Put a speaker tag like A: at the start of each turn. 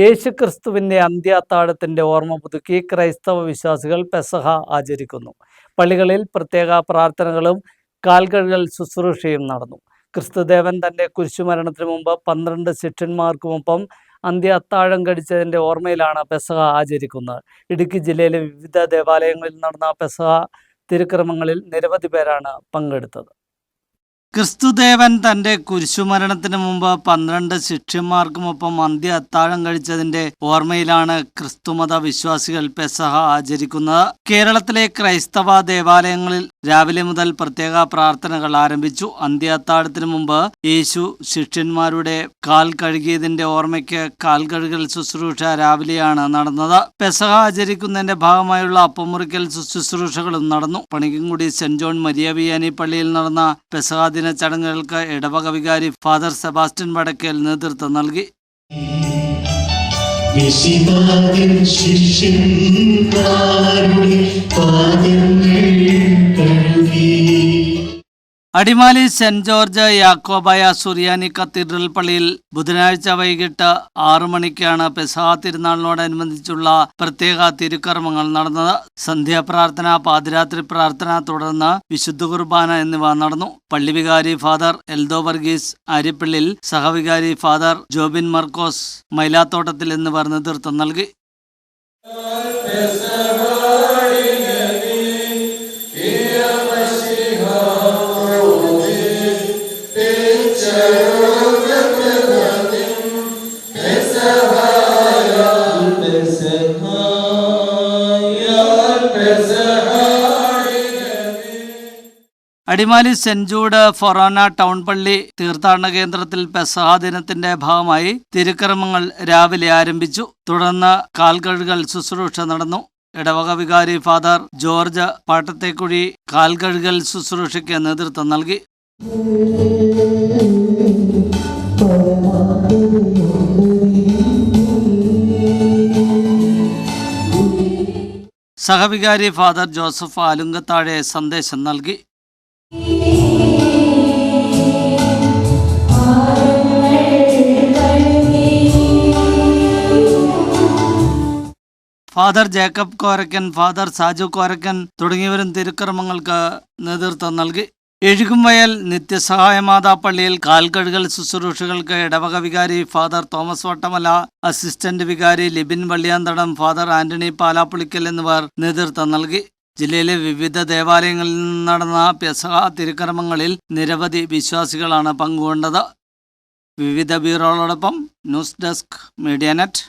A: യേശുക്രിസ്തുവിന്റെ അന്ത്യാത്താഴത്തിന്റെ ഓർമ്മ പുതുക്കി ക്രൈസ്തവ വിശ്വാസികൾ പെസഹ ആചരിക്കുന്നു. പള്ളികളിൽ പ്രത്യേക പ്രാർത്ഥനകളും കാൽകഴുകൽ ശുശ്രൂഷയും നടന്നു. ക്രിസ്തുദേവൻ തന്റെ കുരിശുമരണത്തിന് മുമ്പ് പന്ത്രണ്ട് ശിഷ്യന്മാർക്കുമൊപ്പം അന്ത്യ അത്താഴം കടിച്ചതിന്റെ ഓർമ്മയിലാണ് പെസഹ ആചരിക്കുന്നത്. ഇടുക്കി ജില്ലയിലെ വിവിധ ദേവാലയങ്ങളിൽ നടന്ന പെസഹ തിരുക്രമങ്ങളിൽ നിരവധി പേരാണ് പങ്കെടുത്തത്. ക്രിസ്തുദേവൻ തന്റെ കുരിശുമരണത്തിന് മുമ്പ് പന്ത്രണ്ട് ശിഷ്യന്മാർക്കുമൊപ്പം അന്ത്യ അത്താഴം കഴിച്ചതിന്റെ ഓർമ്മയിലാണ് ക്രിസ്തുമത വിശ്വാസികൾ പെസഹ ആചരിക്കുന്നത്. കേരളത്തിലെ ക്രൈസ്തവ ദേവാലയങ്ങളിൽ രാവിലെ മുതൽ പ്രത്യേക പ്രാർത്ഥനകൾ ആരംഭിച്ചു. അന്ത്യ അത്താഴത്തിന് മുമ്പ് യേശു ശിഷ്യന്മാരുടെ കാൽ കഴുകിയതിന്റെ ഓർമ്മയ്ക്ക് കാൽ കഴുകൽ ശുശ്രൂഷ രാവിലെയാണ് നടന്നത്. പെസഹ ആചരിക്കുന്നതിന്റെ ഭാഗമായുള്ള അപ്പമുറിക്കൽ ശുശ്രൂഷകളും നടന്നു. പണിക്കൻകുടി സെന്റ് ജോൺ മരിയാവിയാനി പള്ളിയിൽ നടന്ന പെസഹ ദിന ചടങ്ങുകൾക്ക് ഇടവക വികാരി ഫാദർ സെബാസ്റ്റ്യൻ വടക്കേൽ നേതൃത്വം നൽകി. Adimali saint George Yakobaya Suriyani cathedral പള്ളിയിൽ ബുധനാഴ്ച വൈകിട്ട് ആറു മണിക്കാണ് പെസഹ തിരുനാളിനോടനുബന്ധിച്ചുള്ള പ്രത്യേക തിരുക്കർമ്മങ്ങൾ നടന്നത്. സന്ധ്യാപ്രാർത്ഥന പാതിരാത്രി പ്രാർത്ഥന തുടർന്ന് വിശുദ്ധ കുർബാന എന്നിവ നടന്നു. പള്ളി വികാരി ഫാദർ എൽദോ വർഗീസ് ആര്യപ്പള്ളിൽ സഹവികാരി ഫാദർ ജോബിൻ മർക്കോസ് മൈലാത്തോട്ടത്തിൽ എന്നിവർ നേതൃത്വം നൽകി. അടിമാലി ജൂഡ് ഫൊറോന ടൗൺ പള്ളി തീർത്ഥാടന കേന്ദ്രത്തിൽ പെസഹ ദിനത്തിന്റെ ഭാഗമായി തിരുക്രമങ്ങൾ രാവിലെ ആരംഭിച്ചു. തുടർന്ന് കാൽകഴുകൽ ശുശ്രൂഷ നടന്നു. ഇടവക വികാരി ഫാദർ ജോർജ് പാട്ടത്തെക്കുഴി കാൽകഴുകൽ ശുശ്രൂഷയ്ക്ക് നേതൃത്വം നൽകി. സഹവികാരി ഫാദർ ജോസഫ് ആലുങ്കത്താഴെ സന്ദേശം നൽകി. Father Jacob Korakkan father Saju Korakkan തുടങ്ങിയവരും തിരുക്കർമ്മങ്ങൾക്ക് നേതൃത്വം നൽകി. എഴുകുംവയൽ നിത്യസഹായമാതാ പള്ളിയിൽ കാൽകഴുകൽ ശുശ്രൂഷകൾക്ക് ഇടവക വികാരി ഫാദർ തോമസ് വട്ടമല അസിസ്റ്റന്റ് വികാരി ലിബിൻ വള്ളിയാന്തടം ഫാദർ ആന്റണി പാലാപ്പുളിക്കൽ എന്നിവർ നേതൃത്വം നൽകി. ജില്ലയിലെ വിവിധ ദേവാലയങ്ങളിൽ നടന്ന പെസഹ തിരുക്കർമ്മങ്ങളിൽ നിരവധി വിശ്വാസികളാണ് പങ്കുകൊണ്ടത്. വിവിധ ബ്യൂറോകളോടൊപ്പം ന്യൂസ് ഡെസ്ക് മീഡിയ നെറ്റ്.